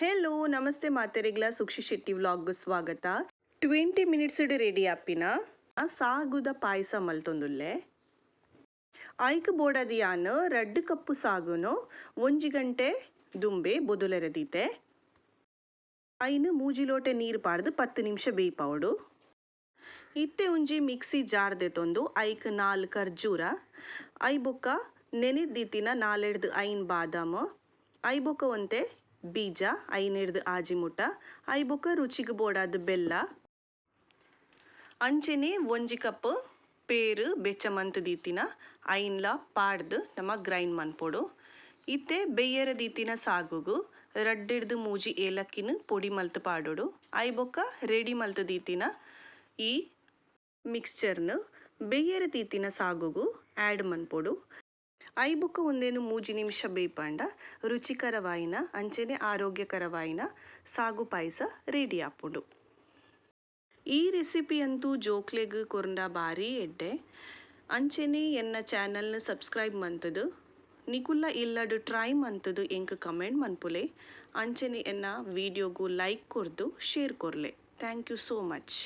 Hello ನಮಸ್ತೆ ಮಾತೆರೆಗ್ಲ, Sukshi Shetty vlog ಸ್ವಾಗತ. ಟ್ವೆಂಟಿ ಮಿನಿಟ್ಸ್ ರೆಡಿ ಆಪಿನ. ಸಾಗುದ ಪಾಯಸ ಮಲ್ತೊಂದುಲ್ಲೆ. ಐಕ್ ಬೋಡದಿಯಾನ್, ರಡ್ಡ್ ಕಪ್ಪು ಸಾಗುನು, ಒಂಜಿ ಗಂಟೆ ದುಂಬೆ ಬೊದುಲೆರದೀತೆ. ಐನ್ ಮೂಜಿ ಲೋಟೆ ನೀರು ಪಾಡ್ದು ಪತ್ತು ನಿಮಿಷ ಬೇಯ್ಪವಡು ಇತ್ತೆ ಒಂಜಿ ಮಿಕ್ಸಿ ಜಾರ್ ದೆತೊಂದು ಐಕ್ ನಾಲ್ ಖರ್ಜೂರ, ಐ ಬೊಕ್ಕ ನೆನೆದಿತ್ತಿನ ನಾಲೆಡ್ದು ಐನ್ ಬಾದಾಮ್, ಐ ಬೊಕ್ಕ ಒಂತೆ ಬೀಜ ಐನೆಡ್ದು ಆಜಿಮುಟ ಐ ಬೊಕ ರುಚಿಗೆ ಬೋಡಾದ ಬೆಲ್ಲ, ಅಂಚೆನೆ ಒಂಜಿ ಕಪ್ ಪೇರು ಬೆಚ್ಚ ಮಂತ್ ದೀತಿನ, ಐನ್ಲ ಪಾಡ್ದು ನಮ್ಮ ಗ್ರೈಂಡ್ ಮನ್ಪೊಡು. ಇತ್ತೆ ಬೆಯ್ಯರ ದೀತಿನ ಸಾಗುಗು, ರಡ್ಡಿಡ್ದು ಮೂಜಿ ಏಲಕ್ಕಿನ ಪುಡಿ ಮಲ್ತು ಪಾಡೋಡು. ಐ ಬೊಕ್ಕ ರೆಡಿ ಮಲ್ತು ದೀತಿನ ಈ ಮಿಕ್ಸ್ಚರ್ನ ಬೆಯ್ಯರ ದೀತಿನ ಸಾಗುಗು ಆ್ಯಡ್ ಮನ್ಪೊಡು. ಐ ಬುಕ್ ಒಂದೇನು ಮೂಜಿ ನಿಮಿಷ ಬೇಯ್ಪಂಡ. ರುಚಿಕರವಾಯಿನ ಅಂಚೆನೆ ಆರೋಗ್ಯಕರವಾಯಿನ ಸಾಗು ಪಾಯಸ, ರೆಡಿ ಆಪುಂಡು. ಈ ರೆಸಿಪಿ ಅಂತೂ ಜೋಕ್ಲೆಗ್ ಕೊರಂಡ ಬಾರಿ ಎಡ್ಡೆ. ಅಂಚೆನೆ ಎನ್ನ ಚಾನಲ್ನ ಸಬ್ಸ್ಕ್ರೈಬ್ ಮಂತದು. ನಿಕುಲ್ಲ ಇಲ್ಲಡು ಟ್ರೈ ಮಂತದು ಎಂಕ್ ಕಮೆಂಟ್ ಮನ್ಪುಲೆ. ಅಂಚೆನೆ ಎನ್ನ ವಿಡಿಯೋಗೂ ಲೈಕ್ ಕೊರ್ದು, share ಕೊರ್ಲೆ. Thank you so much.